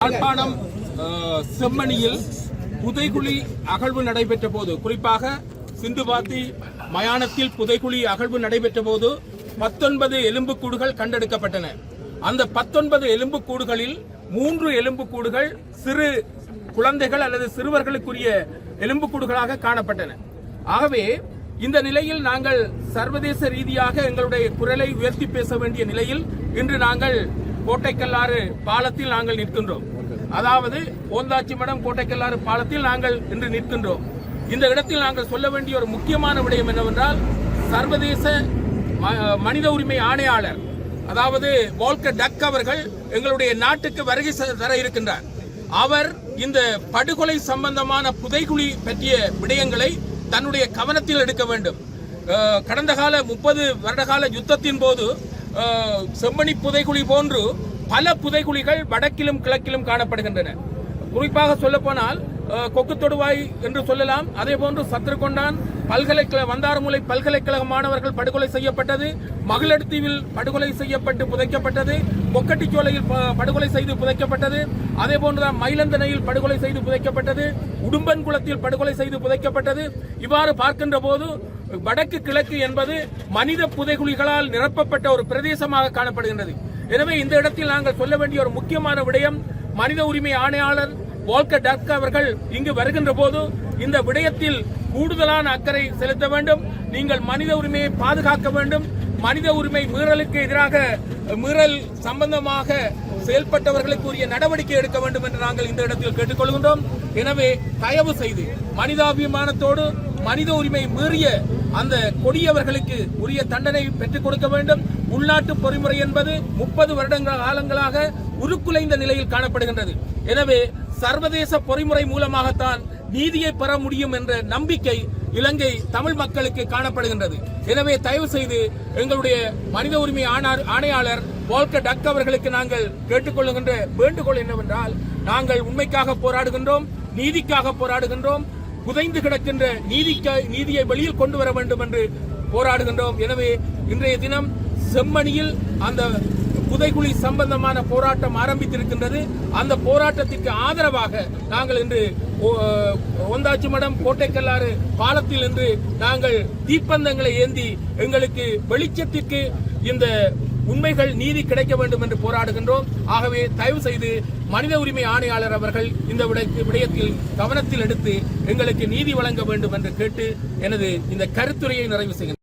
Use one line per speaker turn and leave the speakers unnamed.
யாழ்ப்பாணம் செம்மணியில் புதைகுழி அகழ்வு நடைபெற்ற போது குறிப்பாக சிந்துபாத்தி மயானத்தில் புதைகுழி அகழ்வு நடைபெற்ற போது பத்தொன்பது எலும்புக்கூடுகள் கண்டெடுக்கப்பட்டன. அந்த பத்தொன்பது எலும்புக்கூடுகளில் மூன்று எலும்புக்கூடுகள் சிறு குழந்தைகள் அல்லது சிறுவர்களுக்குரிய எலும்புக்கூடுகளாக காணப்பட்டன. ஆகவே இந்த நிலையில் நாங்கள் சர்வதேச ரீதியாக எங்களுடைய குரலை உயர்த்தி பேச வேண்டிய நிலையில் இன்று நாங்கள் கோட்டைக்கல்லாறு பாலத்தில் நாங்கள் நிற்கின்றோம். அதாவது ஓந்தாச்சி மடம் கோட்டைக்கல்லாறு பாலத்தில் நாங்கள் இன்று நிற்கின்றோம். இந்த இடத்தில் நாங்கள் சொல்ல வேண்டிய ஒரு முக்கியமான விடயம் என்னவென்றால் சர்வதேச ம- மனித உரிமை ஆணையாளர் அதாவது வால்கர் டக் அவர்கள் எங்களுடைய நாட்டுக்கு வருகை தர இருக்கின்றார். அவர் இந்த படுகொலை சம்பந்தமான புதைகுழி பற்றிய விடயங்களை தன்னுடைய கவனத்தில் எடுக்க வேண்டும். கடந்த கால முப்பது வருடகால யுத்தத்தின் போது செம்மணி புதைகுழி போன்று பல புதைகுழிகள் வடக்கிலும் கிழக்கிலும் காணப்படுகின்றன. குறிப்பாக சொல்லப்போனால் கொக்கு தொடுவாய் என்று சொல்லலாம். அதே போன்று சத்ருகொண்டான் பல்கலைக்கழக வந்தாரமுலை பல்கலைக்கழக மாணவர்கள் படுகொலை செய்யப்பட்டது. மகளடுத்தீவில் படுகொலை செய்யப்பட்டு புதைக்கப்பட்டது. கொக்கட்டிச்சோலையில் படுகொலை செய்து புதைக்கப்பட்டது. அதே போன்றுதான் மயிலந்தனையில் படுகொலை செய்து புதைக்கப்பட்டது. உடும்பன்குளத்தில் படுகொலை செய்து புதைக்கப்பட்டது. இவ்வாறு பார்க்கின்ற போது வடக்கு கிழக்கு என்பது மனித புதைகுழிகளால் நிரப்பப்பட்ட ஒரு பிரதேசமாக காணப்படுகின்றது. எனவே இந்த இடத்தில் நாங்கள் சொல்ல வேண்டிய ஒரு முக்கியமான விடயம் மனித உரிமை ஆணையாளர் வால்கர் டக் அவர்கள் இங்கு வருகின்ற போது இந்த விடயத்தில் கூடுதலான அக்கறை செலுத்த வேண்டும். நீங்கள் மனித உரிமையை பாதுகாக்க வேண்டும். மனித உரிமை மீறலுக்கு எதிராக மீறல் சம்பந்தமாக செயல்பட்டவர்களுக்கு உரிய நடவடிக்கை எடுக்க வேண்டும் என்று நாங்கள் இந்த இடத்தில் கேட்டுக்கொள்கின்றோம். எனவே தயவு செய்து மனிதாபிமானத்தோடு மனித உரிமை மீறிய அந்த கொடியவர்களுக்கு உரிய தண்டனை பெற்றுக் கொடுக்க வேண்டும். உள்நாட்டு பொறிமுறை என்பது முப்பது வருடங்கள் காலங்களாக உருக்குலைந்த நிலையில் காணப்படுகின்றது. எனவே சர்வதேச பொறிமுறை மூலமாகத்தான் நீதியை பெற முடியும் என்ற நம்பிக்கை இலங்கை தமிழ் மக்களுக்கு காணப்படுகின்றது. எனவே தயவு செய்து எங்களுடைய மனித உரிமை ஆணா- ஆணையாளர் வால்கர் டக் அவர்களுக்கு நாங்கள் கேட்டுக்கொள்ளுகின்ற வேண்டுகோள் என்னவென்றால் நாங்கள் உண்மைக்காக போராடுகின்றோம் நீதிக்காக போராடுகின்றோம் புதைந்து கிடக்கின்ற நீதிக்காய் நீதியை வெளியில் கொண்டு வர வேண்டும் என்று போராடுகின்றோம். எனவே இன்றைய தினம் செம்மணியில் அந்த புதைகுழி சம்பந்தமான போராட்டம் ஆரம்பித்திருக்கின்றது. அந்த போராட்டத்திற்கு ஆதரவாக நாங்கள் இன்று ஒந்தாச்சி மடம் கோட்டைக்கல்லாறு பாலத்தில் இன்று நாங்கள் தீப்பந்தங்களை ஏந்தி எங்களுக்கு வெளிச்சத்திற்கு இந்த உண்மைகள் நீதி கிடைக்க வேண்டும் என்று போராடுகின்றோம். ஆகவே தயவு செய்து மனித உரிமை ஆணையாளர் அவர்கள் இந்த விடயத்தில் கவனத்தில் எடுத்து எங்களுக்கு நீதி வழங்க வேண்டும் என்று கேட்டு எனது இந்த கருத்துரையை நிறைவு செய்கின்றேன்